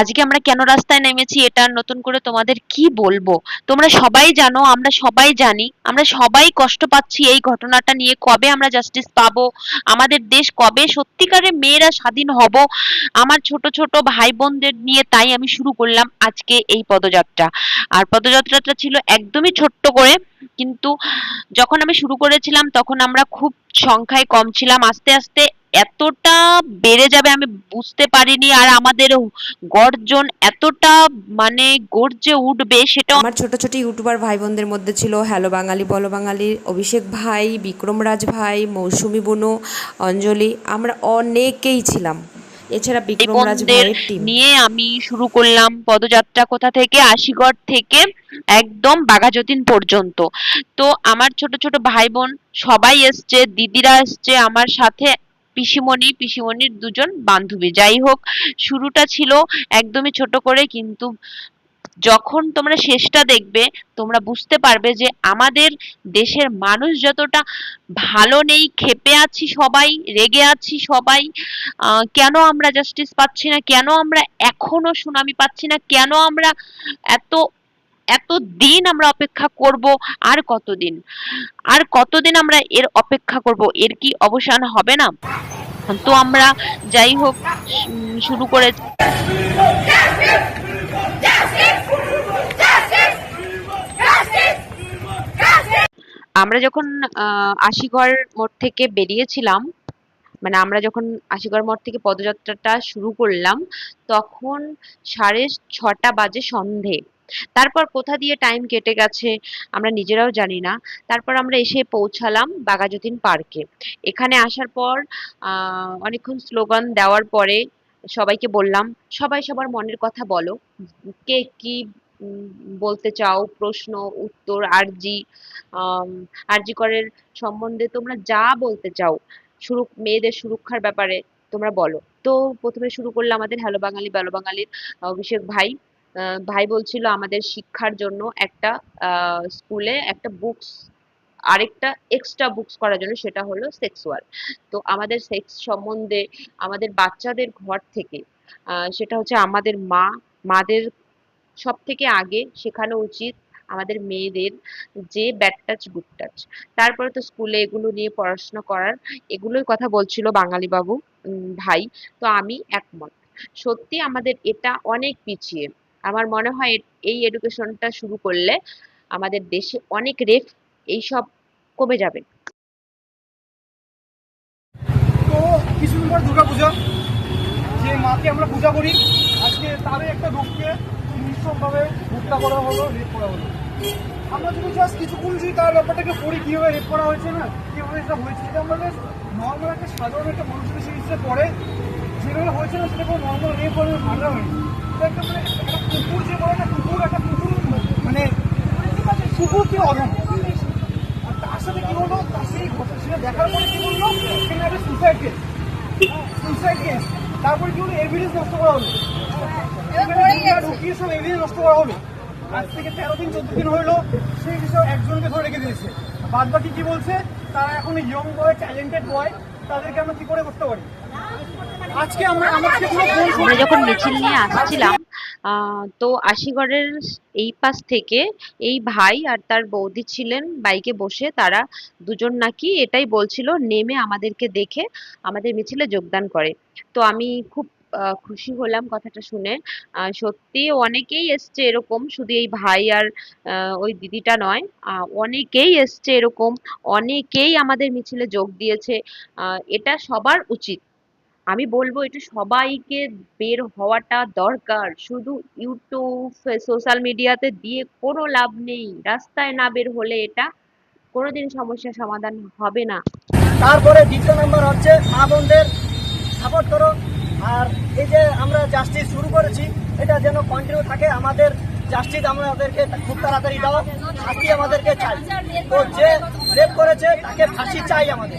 আজকে আমরা কেন রাস্তায় নেমেছি এটা নতুন করে তোমাদের কি বলব? তোমরা সবাই জানো, আমরা সবাই জানি, আমরা সবাই কষ্ট পাচ্ছি এই ঘটনাটা নিয়ে। কবে আমরা জাস্টিস পাবো? আমাদের দেশ কবে সত্যিকারের মেয়েরা স্বাধীন হব? আমার ছোট ছোট ভাই বোনদের নিয়ে তাই আমি শুরু করলাম আজকে এই পদযাত্রা। আর পদযাত্রাটা ছিল একদমই ছোট্ট করে, কিন্তু যখন আমি শুরু করেছিলাম তখন আমরা খুব সংখ্যায় কম ছিলাম। আস্তে আস্তে এতটা বেড়ে যাবে আমি বুঝতে পারিনি আর আমাদের গর্জন এতটা মানে গর্জে উঠবে সেটা আমার ছোট ছোট ইউটিউবার ভাই বোনদের মধ্যে ছিল হ্যালো বাঙালি বলো বাঙালির অভিষেক ভাই বিক্রম রাজ ভাই মৌসুমি বনু অঞ্জলি আমরা অনেকেই ছিলাম। এছাড়া বিক্রম রাজ ভাইয়ের টিম নিয়ে আমি শুরু করলাম পদযাত্রা কোথা থেকে? আশিগড় থেকে একদম বাঘাযতীন পর্যন্ত। তো আমার ছোট ছোট ভাই বোন সবাই এসছে দিদিরা এসছে আমার সাথে পিসিমণি, পিসিমণির দুজন বান্ধবী। যাই হোক, শুরুটা ছিল একদমই ছোট করে, কিন্তু যখন তোমরা শেষটা দেখবে, তোমরা বুঝতে পারবে যে আমাদের দেশের মানুষ যতটা ভালো নেই, ক্ষেপে আছি সবাই, রেগে আছি সবাই কেন আমরা জাস্টিস পাচ্ছি না? কেন আমরা এখনও সুনামি পাচ্ছি না? কেন আমরা এত এত দিন আমরা অপেক্ষা করব, আর কতদিন? আর কতদিন আমরা এর অপেক্ষা করব, এর কি অবসান হবে না? তো আমরা যাই হোক শুরু করে আমরা যখন আশিগড় মোড় থেকে বেরিয়েছিলাম মানে আমরা যখন আশিগড় মোড় থেকে পদযাত্রাটা শুরু করলাম, তখন সাড়ে ছটা বাজে সন্ধে। তারপর কোথা দিয়ে টাইম কেটে গেছে আমরা নিজেরাও জানি না। তারপর আমরা এসে পৌঁছালাম বাঘাযতীন পার্কে এখানে আসার পর অনেকক্ষণ স্লোগান দেওয়ার পরে সবাইকে বললাম, সবাই সবার মনের কথা বলো। কে কি বলতে চাও, প্রশ্ন, উত্তর আরজি আরজি করের সম্বন্ধে তোমরা যা বলতে চাও সুরু মেয়েদের সুরক্ষার ব্যাপারে তোমরা বলো। তো প্রথমে শুরু করল আমাদের হ্যালো বাঙালি ভালো বাঙালির অভিষেক ভাই। ভাই বলছিল আমাদের শিক্ষার জন্য একটা স্কুলে একটা বুকস আরেকটা এক্সট্রা বুকস করার জন্য, সেটা হলো সেক্সুয়াল তো আমাদের সেক্স সম্বন্ধে, আমাদের বাচ্চাদের ঘর থেকে সেটা হচ্ছে আমাদের মা, মাদের সব থেকে আগে শেখানো উচিত আমাদের মেয়েদের যে ব্যাড টাচ গুড টাচ তারপরে তো স্কুলে এগুলো নিয়ে পড়াশোনা করার, এগুলোই কথা বলছিল বাঙালি বাবু ভাই। তো আমি একমত। সত্যি আমাদের এটা অনেক পিছিয়ে। আমার মনে হয় এই এডুকেশনটা শুরু করলে আমাদের দেশে অনেক রেপ এইসব কমে যাবে। তো কিছুদিন পর দুর্গা পূজা যে মাকে আমরা পূজা করি, আজকে তারই একটা রূপকে নিঃসবভাবে হত্যা করা হলো রেপ করা হলো। আমরা যদি জাস্ট কিছুক্ষণ যদি তার ব্যাপারটাকে পড়ি, কীভাবে রেপ করা হয়েছে না, কীভাবে এটা হয়েছে এটা আমরা নর্মাল একটা সাধারণ একটা মানুষের হিসেবে পড়ে যেভাবে হয়েছে না, সেটা কোনো নর্মাল রেপ হয়ে মারা হয়নি। এটা একটা মানে কুকুর যে বলে না কুকুর একটা কুকুর মানে কুকুর কি অধম আর তার সাথে কি হলো তার সেই সেটা দেখার পরে কি বলল এখানে একটা সুসাইড কেস সুসাইড কেস তারপরে কি হলো এভিডেন্স নষ্ট করা হলো। ঢুকিয়ে সব এভিডেন্স নষ্ট করা হলো। আজ থেকে তেরো দিন চোদ্দ দিন হলো সেই হিসাবে একজনকে ধরে রেখে দিয়েছে। বাদ বাকি কি বলছে? তারা এখন ইয়ং বয় ট্যালেন্টেড বয় তাদেরকে আমরা কি করে করতে পারি? আজকে আমরা আমরা যখন মিছিল নিয়ে আসছিলাম তো আশিগড়ের এই পাশ থেকে এই ভাই আর তার বৌদি ছিলেন বাইকে বসে। তারা দুজন নাকি এটাই বলছিল, নেমে আমাদেরকে দেখে আমাদের মিছিলে যোগদান করে। তো আমি খুব খুশি হলাম কথাটা শুনে। সত্যি অনেকেই এসছে এরকম, শুধু এই ভাই আর ওই দিদিটা নয় অনেকেই এসছে এরকম, অনেকেই আমাদের মিছিলে যোগ দিয়েছে। এটা সবার উচিত। আমি বলব এটা সবাইকে বের হওয়াটা দরকার। শুধু ইউটিউব সোশ্যাল মিডিয়াতে দিয়ে কোনো লাভ নেই। রাস্তায় না বের হলে এটা কোনোদিন সমস্যার সমাধান হবে না। তারপরে দ্বিতীয় নম্বর হচ্ছে মা বোনদের সাপোর্ট করো। আর এই যে আমরা জাস্টিস শুরু করেছি, এটা যেন কন্টিনিউ থাকে, আমাদের জাস্টিস আমাদেরকে খুব তাড়াতাড়ি দেওয়া শাস্তি আমাদেরকে চাই। তো যে রেপ করেছে, তাকে ফাঁসি চাই আমাদের।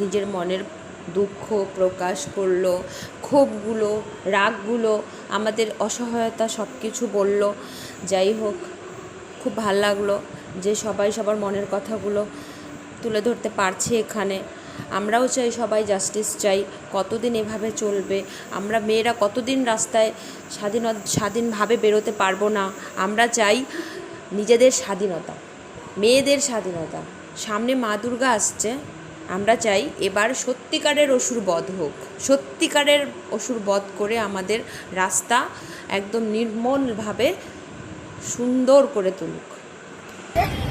নিজের মনের দুঃখ প্রকাশ করল, ক্ষোভগুলো, রাগগুলো আমাদের অসহায়তা সব কিছু বলল। যাই হোক, খুব ভালো লাগল যে সবাই সবার মনের কথাগুলো তুলে ধরতে পারছে এখানে। আমরাও চাই সবাই জাস্টিস চাই, কতদিন এভাবে চলবে? আমরা মেয়েরা কতদিন রাস্তায় স্বাধীন, স্বাধীনভাবে বেরোতে পারব না? আমরা চাই নিজেদের স্বাধীনতা, মেয়েদের স্বাধীনতা। সামনে মা দুর্গা আসছে। আমরা চাই এবার সত্যিকারের অসুর বধ হোক। সত্যিকারের অসুর বধ করে আমাদের রাস্তা একদম নির্মলভাবে সুন্দর করে তুলুক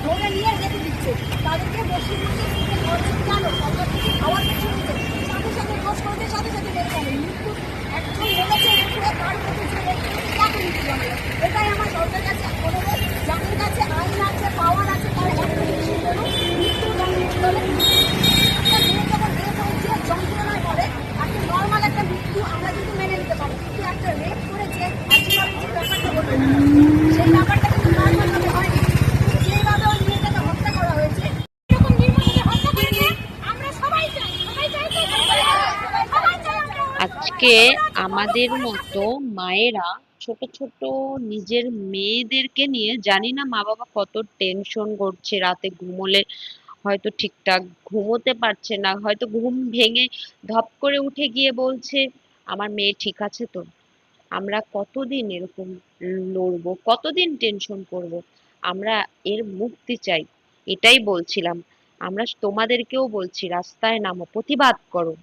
ধরে নিয়ে রেখে দিচ্ছে তাদেরকে বসে বসে শুধু বলছে কেন সরকার থেকে খাওয়ার কিছু দিচ্ছে সাথে সাথে দোষ করতে সাথে সাথে মেরে ফেলে মৃত্যু একজন বলেছে উপরে তার প্রতি যে ব্যক্তি তাকে মৃত্যু জানা এটাই আমার সরকারের কাছে অনুরোধ যাদের কাছে আইন আছে পাওয়ার আছে তারা একটা জিনিস করুন মৃত্যু দণ্ডে একটা মেয়ে যখন রেপ হয়েছে যন্ত্রণায় পড়ে একটা নর্মাল একটা মৃত্যু আমরা কিন্তু মেনে নিতে পারি কিন্তু একটা রেপ করেছে আজকালের যে ব্যাপারটা বলব সেই ব্যাপারটা কিন্তু নর্মালভাবে হয়নি যেভাবে ওই মেয়েটাকে হত্যা করা হয়েছে এরকম নির্মমভাবে হত্যা করেছে আমরা সবাই চাই সবাই চাই তো সবাই চাই আমরা আজকে আমাদের মতো মায়েরা ছোট ছোট নিজের মেয়েদেরকে নিয়ে জানি না মা বাবা কত টেনশন করছে, রাতে ঘুমোলে হয়তো ঠিকঠাক ঘুমোতে পারছে না, হয়তো ঘুম ভেঙে ধপ করে উঠে গিয়ে বলছে, আমার মেয়ে ঠিক আছে তো? আমরা কতদিন এরকম লড়বো? কতদিন টেনশন করব? আমরা এর মুক্তি চাই। এটাই বলছিলাম। আমরা তোমাদেরকেও বলছি, রাস্তায় নামো, প্রতিবাদ করো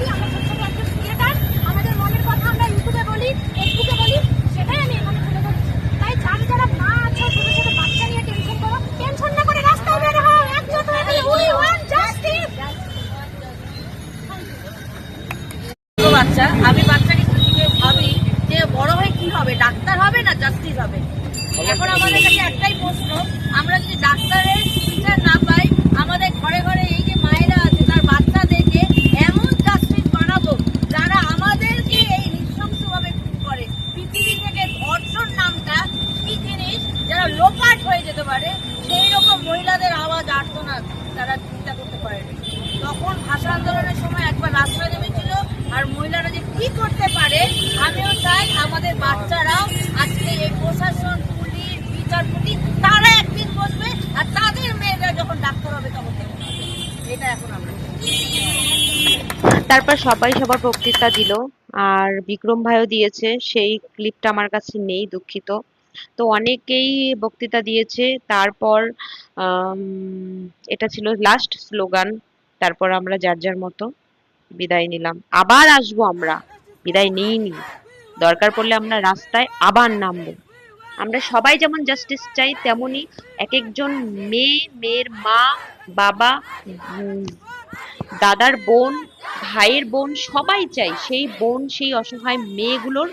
আমরা ছোট ছোট একটা ক্রিয়েটার আমাদের মনের কথা আমরা ইউটিউবে বলি ফেসবুকে বলি সেটাই আমি এখানে তুলে ধরছি তাই যারা যারা মা আছো ছোট ছোট বাচ্চা নিয়ে টেনশন করো টেনশন না করে রাস্তায় বের হও একজোট হয়ে বলি উই ওয়ান্ট জাস্টিস ছোট বাচ্চা আমি বাচ্চাকে দিকে ভাবি যে বড় হয়ে কি হবে, ডাক্তার হবে না জাস্টিস হবে? এখন আমাদের কাছে একটাই প্রশ্ন, আমরা যদি ডাক্তারের বিচার না পাই, আমাদের ঘরে ঘরে এই যে মায়েরা আছে, তার বাচ্চাদেরকে এমন জাস্টিস বানাবো, যারা আমাদেরকে এই নৃশংসভাবে করে। পৃথিবী থেকে ধর্ষণ নামটা কি জিনিস? যারা লোপাট হয়ে যেতে পারে সেই রকম মহিলাদের আওয়াজ আর্তনাদ তারা চিন্তা করতে পারেনি। তখন ভাষা আন্দোলনের সময় একবার রাস্তায় নেমেছিল আর মহিলারা যে কি করতে পারে, আমিও চাই আমাদের বাচ্চারাও আজকে এই প্রশাসন, পুলিশ, বিচারপতি, তারা একদিন বসবে আর তাদের মেয়েরা যখন ডাক্তার হবে তখন এটা এখন তারপর সবাই সবার বক্তৃতা দিল, আর বিক্রম ভাইও দিয়েছে, সেই ক্লিপটা আমার কাছে নেই, দুঃখিত। তো অনেকেই বক্তৃতা দিয়েছে, তারপর এটা ছিল লাস্ট স্লোগান তারপর আমরা যার যার মতো। বিদায় নিলাম। আবার আসব আমরা। বিদায় নিইনি দরকার পড়লে আমরা রাস্তায় আবার নামবো। আমরা সবাই যেমন জাস্টিস চাই, তেমনি এক একজন মেয়ে, মেয়ের মা, বাবা দাদার বোন, ভাইয়ের বোন সবাই চাই সেই বোন, সেই অসহায় মেয়েগুলোর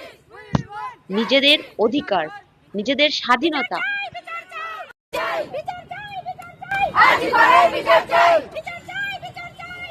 নিজেদের অধিকার, নিজেদের স্বাধীনতা।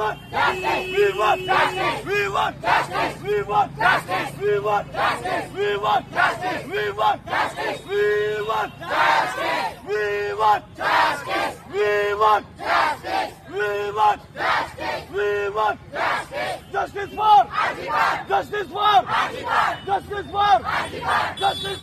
want justice. We want justice. We want justice. We want justice. We want justice. We want justice. We want justice. We want justice. We want justice. We want justice. We want justice. We want justice. Justice for. Justice for. Justice for. Justice.